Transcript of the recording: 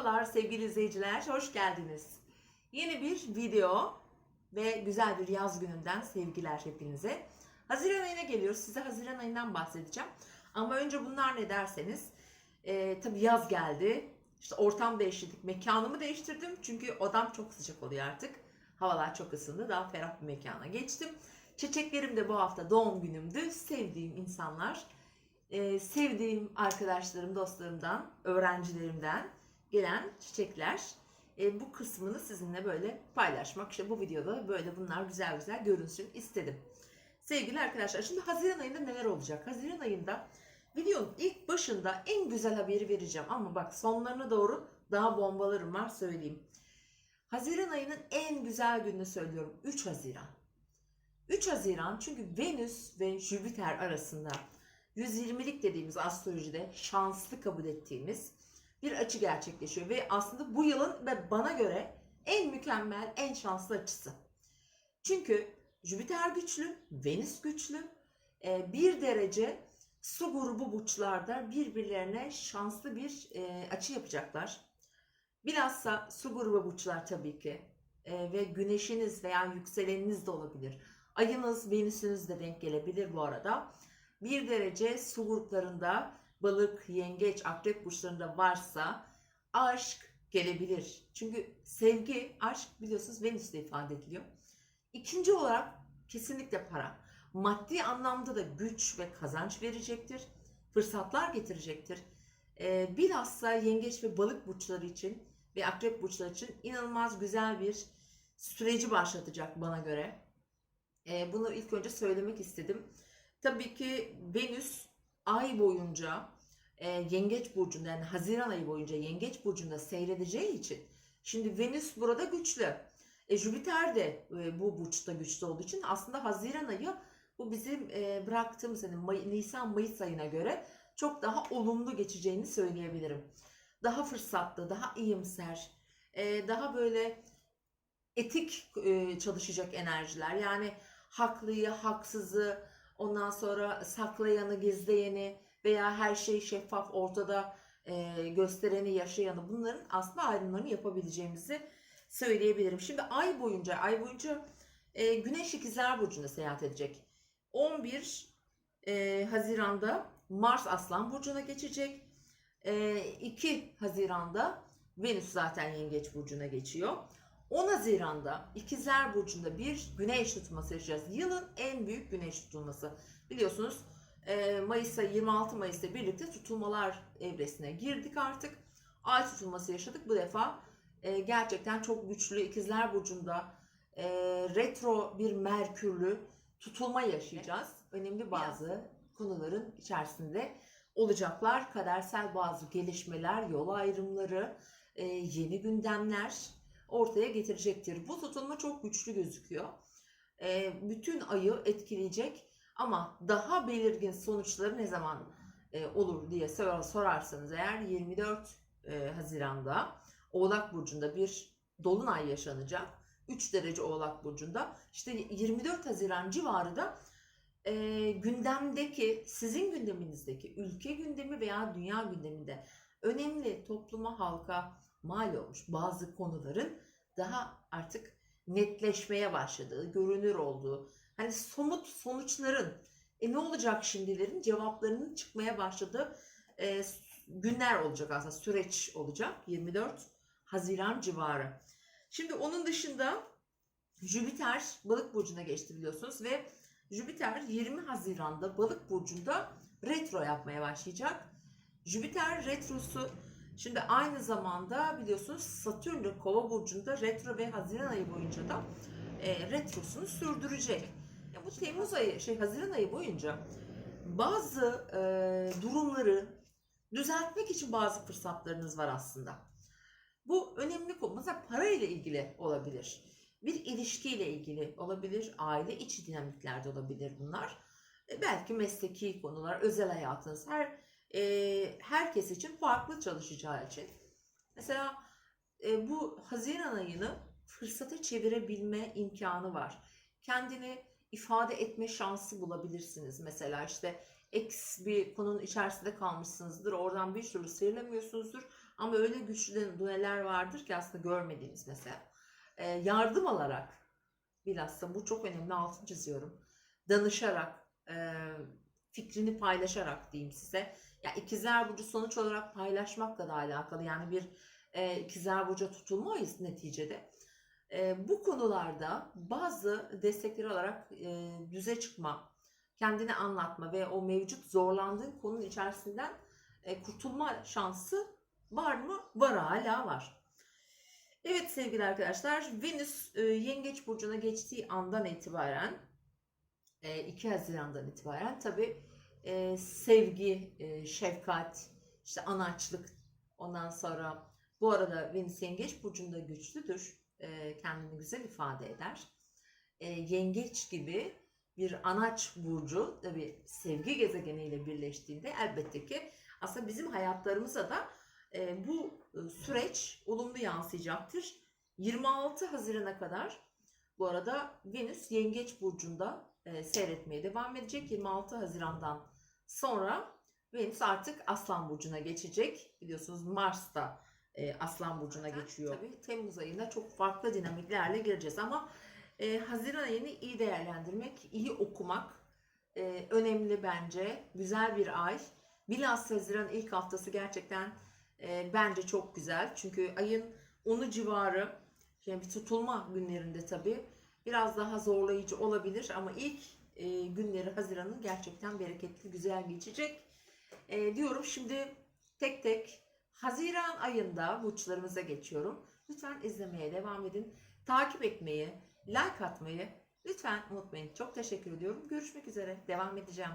Merhabalar sevgili izleyiciler, hoş geldiniz. Yeni bir video ve güzel bir yaz gününden sevgiler hepinize. Haziran ayına geliyoruz. Size Haziran ayından bahsedeceğim. Ama önce bunlar ne derseniz, e, tabii yaz geldi. İşte ortam değiştirdik, mekanımı değiştirdim. Çünkü odam çok sıcak oluyor artık. Havalar çok ısındı, daha ferah bir mekana geçtim. Çiçeklerim de bu hafta doğum günümdü. Sevdiğim insanlar, e, sevdiğim arkadaşlarım, dostlarımdan, öğrencilerimden gelen çiçekler. E, bu kısmını sizinle böyle paylaşmak. İşte bu videoda böyle bunlar güzel güzel görünsün istedim. Sevgili arkadaşlar şimdi Haziran ayında neler olacak? Haziran ayında videonun ilk başında en güzel haberi vereceğim. Ama bak sonlarına doğru daha bombalarım var söyleyeyim. Haziran ayının en güzel gününü söylüyorum. 3 Haziran. 3 Haziran çünkü Venüs ve Jüpiter arasında 120'lik dediğimiz astrolojide şanslı kabul ettiğimiz bir açı gerçekleşiyor ve aslında bu yılın ve bana göre en mükemmel, en şanslı açısı. Çünkü Jüpiter güçlü, Venüs güçlü, e, bir derece su grubu burçlarda birbirlerine şanslı bir e, açı yapacaklar. Bilhassa su grubu burçlar tabii ki E, ve güneşiniz veya yükseleniniz de olabilir. Ayınız, Venüsünüz de denk gelebilir bu arada. Bir derece su gruplarında balık, yengeç, akrep burçlarında varsa aşk gelebilir. Çünkü sevgi, aşk biliyorsunuz Venüs'te ifade ediliyor. İkinci olarak kesinlikle para. Maddi anlamda da güç ve kazanç verecektir. Fırsatlar getirecektir. Ee, bilhassa yengeç ve balık burçları için ve akrep burçları için inanılmaz güzel bir süreci başlatacak bana göre. Ee, bunu ilk önce söylemek istedim. Tabii ki Venüs ay boyunca e, Yengeç burcunda yani Haziran ayı boyunca Yengeç burcunda seyredeceği için şimdi Venüs burada güçlü. E, Jüpiter de e, bu burçta güçlü olduğu için aslında Haziran ayı bu bizim e, bıraktığımız hani May- Nisan Mayıs ayına göre çok daha olumlu geçeceğini söyleyebilirim. Daha fırsatlı, daha iyimser, e, daha böyle etik e, çalışacak enerjiler. Yani haklıyı, haksızı, ondan sonra saklayanı, gizleyeni veya her şey şeffaf ortada e, göstereni, yaşayanı bunların aslında ayrımlarını yapabileceğimizi söyleyebilirim. Şimdi ay boyunca, ay boyunca e, Güneş İkizler Burcu'nda seyahat edecek. 11 e, Haziran'da Mars Aslan Burcu'na geçecek. E, 2 Haziran'da Venüs zaten Yengeç Burcu'na geçiyor. 10 Haziran'da İkizler Burcu'nda bir güneş tutulması yaşayacağız. Yılın en büyük güneş tutulması. Biliyorsunuz e, Mayıs'a 26 Mayıs'ta birlikte tutulmalar evresine girdik artık. Ay tutulması yaşadık. Bu defa e, gerçekten çok güçlü İkizler Burcu'nda e, retro bir Merkürlü tutulma yaşayacağız. Önemli bazı konuların içerisinde olacaklar. Kadersel bazı gelişmeler, yol ayrımları, yeni gündemler ortaya getirecektir. Bu tutulma çok güçlü gözüküyor. E, bütün ayı etkileyecek ama daha belirgin sonuçları ne zaman e, olur diye sor- sorarsanız eğer 24 e, Haziran'da Oğlak Burcu'nda bir dolunay yaşanacak. 3 derece Oğlak Burcu'nda. İşte 24 Haziran civarı da e, gündemdeki, sizin gündeminizdeki ülke gündemi veya dünya gündeminde önemli topluma, halka mal olmuş bazı konuların daha artık netleşmeye başladığı, görünür olduğu, hani somut sonuçların e ne olacak şimdilerin cevaplarının çıkmaya başladığı e, günler olacak aslında süreç olacak 24 Haziran civarı. Şimdi onun dışında Jüpiter balık burcuna geçti biliyorsunuz ve Jüpiter 20 Haziran'da balık burcunda retro yapmaya başlayacak. Jüpiter retrosu şimdi aynı zamanda biliyorsunuz Satürn kova burcunda retro ve Haziran ayı boyunca da e, retrosunu sürdürecek. Ya bu Temmuz ayı, şey Haziran ayı boyunca bazı e, durumları düzeltmek için bazı fırsatlarınız var aslında. Bu önemli konu. Mesela para ile ilgili olabilir. Bir ilişkiyle ilgili olabilir. Aile içi dinamiklerde olabilir bunlar. E, belki mesleki konular, özel hayatınız. Her e, herkes için farklı çalışacağı için. Mesela e, bu Haziran ayını fırsata çevirebilme imkanı var. Kendini ifade etme şansı bulabilirsiniz. Mesela işte X bir konunun içerisinde kalmışsınızdır. Oradan bir türlü sıyrılamıyorsunuzdur. Ama öyle güçlü dueler vardır ki aslında görmediğiniz mesela. Ee, yardım alarak bilhassa bu çok önemli altını çiziyorum. Danışarak, e, fikrini paylaşarak diyeyim size. Ya ikizler burcu sonuç olarak paylaşmakla da alakalı. Yani bir e, ikizler burcu tutulmayız neticede. E, bu konularda bazı destekleri olarak e, düze çıkma, kendini anlatma ve o mevcut zorlandığın konunun içerisinden e, kurtulma şansı var mı? Var hala var. Evet sevgili arkadaşlar Venüs e, Yengeç Burcu'na geçtiği andan itibaren 2 Haziran'dan itibaren tabi sevgi, e, şefkat, işte anaçlık ondan sonra bu arada Venüs Yengeç Burcu'nda güçlüdür. E, kendini güzel ifade eder. E, yengeç gibi bir anaç burcu tabi sevgi gezegeniyle birleştiğinde elbette ki aslında bizim hayatlarımıza da e, bu e, süreç olumlu yansıyacaktır. 26 Haziran'a kadar bu arada Venüs Yengeç Burcu'nda e, seyretmeye devam edecek. 26 Haziran'dan sonra Venüs artık Aslan Burcu'na geçecek. Biliyorsunuz Mars da e, Aslan Burcu'na geçiyor. Tabii Temmuz ayında çok farklı dinamiklerle gireceğiz ama e, Haziran ayını iyi değerlendirmek, iyi okumak e, önemli bence. Güzel bir ay. Bilhassa Haziran ilk haftası gerçekten e, bence çok güzel. Çünkü ayın 10'u civarı yani bir tutulma günlerinde tabii biraz daha zorlayıcı olabilir ama ilk e, günleri Haziran'ın gerçekten bereketli, güzel geçecek. E, diyorum şimdi tek tek Haziran ayında burçlarımıza geçiyorum. Lütfen izlemeye devam edin. Takip etmeyi, like atmayı lütfen unutmayın. Çok teşekkür ediyorum. Görüşmek üzere. Devam edeceğim.